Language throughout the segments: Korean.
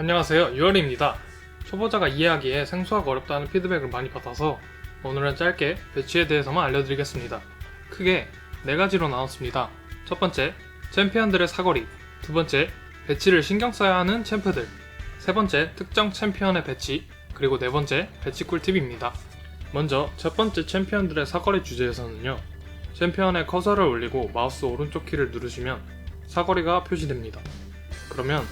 안녕하세요. 6월입니다. 초보자가 이해하기에 생소하고 어렵다는 피드백을 많이 받아서 오늘은 짧게 배치에 대해서만 알려드리겠습니다. 크게 네 가지로 나눴습니다. 첫 번째, 챔피언들의 사거리. 두 번째, 배치를 신경 써야 하는 챔프들. 세 번째, 특정 챔피언의 배치. 그리고 네 번째, 배치 꿀팁입니다. 먼저 첫 번째 챔피언들의 사거리 주제에서는요. 챔피언의 커서를 올리고 마우스 오른쪽 키를 누르시면 사거리가 표시됩니다. 그러면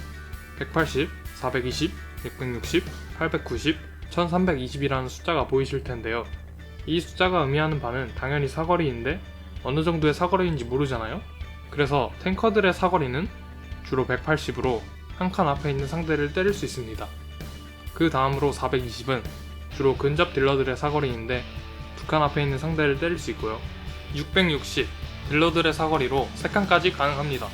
180, 420, 660, 890, 1320이라는 숫자가 보이실 텐데요. 이 숫자가 의미하는 바는 당연히 사거리인데 어느 정도의 사거리인지 모르잖아요? 그래서 탱커들의 사거리는 주로 180으로 한 칸 앞에 있는 상대를 때릴 수 있습니다. 그 다음으로 420은 주로 근접 딜러들의 사거리인데 두 칸 앞에 있는 상대를 때릴 수 있고요. 660 딜러들의 사거리로 3칸까지 가능합니다.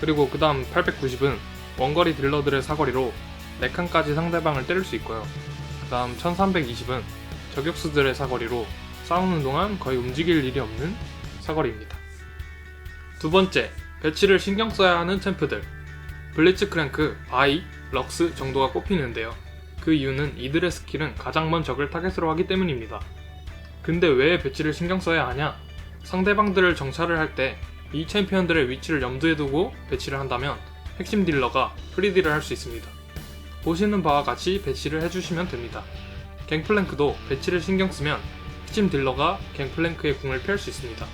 그리고 그 다음 890은 원거리 딜러들의 사거리로 4칸까지 상대방을 때릴 수 있고요. 그 다음 1320은 저격수들의 사거리로 싸우는 동안 거의 움직일 일이 없는 사거리입니다. 두 번째, 배치를 신경 써야 하는 챔프들. 블리츠 크랭크, 바이, 럭스 정도가 꼽히는데요. 그 이유는 이들의 스킬은 가장 먼 적을 타겟으로 하기 때문입니다. 근데 왜 배치를 신경 써야 하냐? 상대방들을 정찰을 할 때 이 챔피언들의 위치를 염두에 두고 배치를 한다면 핵심 딜러가 프리딜을 할 수 있습니다. 보시는 바와 같이 배치를 해주시면 됩니다. 갱플랭크도 배치를 신경 쓰면 핵심 딜러가 갱플랭크의 궁을 피할 수 있습니다.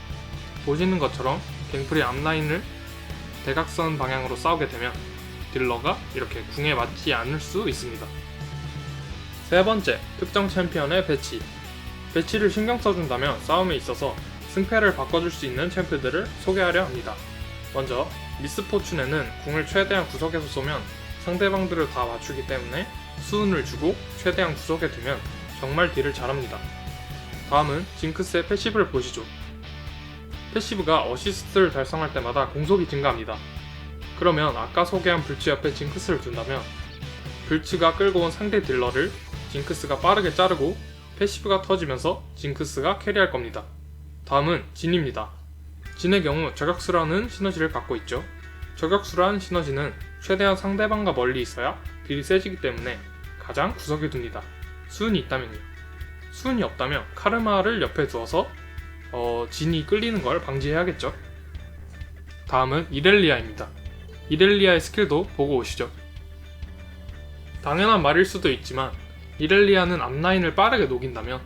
보시는 것처럼 갱플의 앞라인을 대각선 방향으로 싸우게 되면 딜러가 이렇게 궁에 맞지 않을 수 있습니다. 세 번째, 특정 챔피언의 배치. 배치를 신경 써준다면 싸움에 있어서 승패를 바꿔줄 수 있는 챔프들을 소개하려 합니다. 먼저 미스포춘에는 궁을 최대한 구석에서 쏘면 상대방들을 다 맞추기 때문에 수운을 주고 최대한 구석에 두면 정말 딜을 잘합니다. 다음은 징크스의 패시브를 보시죠. 패시브가 어시스트를 달성할 때마다 공속이 증가합니다. 그러면 아까 소개한 불치 옆에 징크스를 둔다면 불치가 끌고 온 상대 딜러를 징크스가 빠르게 자르고 패시브가 터지면서 징크스가 캐리할 겁니다. 다음은 진입니다. 진의 경우 저격수라는 시너지를 갖고 있죠. 저격수라는 시너지는 최대한 상대방과 멀리 있어야 딜이 세지기 때문에 가장 구석에 둡니다. 수은이 있다면요. 수은이 없다면 카르마를 옆에 두어서 어, 진이 끌리는 걸 방지해야겠죠. 다음은 이렐리아입니다. 이렐리아의 스킬도 보고 오시죠. 당연한 말일 수도 있지만 이렐리아는 앞라인을 빠르게 녹인다면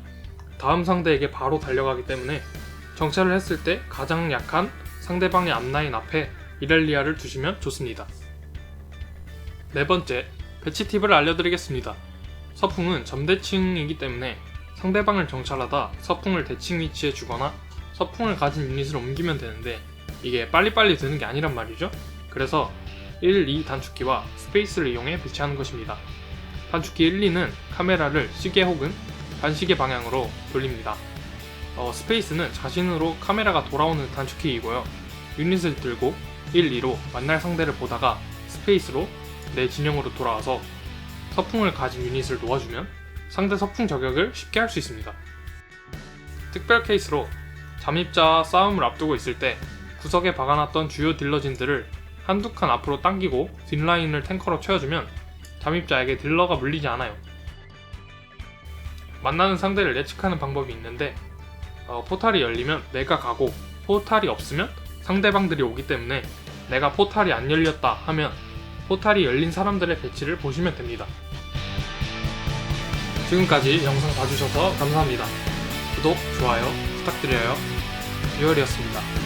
다음 상대에게 바로 달려가기 때문에 정찰을 했을 때 가장 약한 상대방의 앞라인 앞에 이렐리아를 두시면 좋습니다. 네 번째, 배치 팁을 알려드리겠습니다. 서풍은 점대칭이기 때문에 상대방을 정찰하다 서풍을 대칭 위치에 주거나 서풍을 가진 유닛을 옮기면 되는데 이게 빨리빨리 되는 게 아니란 말이죠. 그래서 1, 2 단축키와 스페이스를 이용해 배치하는 것입니다. 단축키 1, 2는 카메라를 시계 혹은 반시계 방향으로 돌립니다. 어, 스페이스는 자신으로 카메라가 돌아오는 단축키이고요. 유닛을 들고 1, 2로 만날 상대를 보다가 스페이스로 내 진영으로 돌아와서 서풍을 가진 유닛을 놓아주면 상대 서풍 저격을 쉽게 할 수 있습니다. 특별 케이스로 잠입자와 싸움을 앞두고 있을 때 구석에 박아놨던 주요 딜러진들을 한두 칸 앞으로 당기고 뒷라인을 탱커로 채워주면 잠입자에게 딜러가 물리지 않아요. 만나는 상대를 예측하는 방법이 있는데 어, 포탈이 열리면 내가 가고 포탈이 없으면 상대방들이 오기 때문에 내가 포탈이 안 열렸다 하면 포탈이 열린 사람들의 배치를 보시면 됩니다. 지금까지 영상 봐주셔서 감사합니다. 구독, 좋아요 부탁드려요. 유열이었습니다.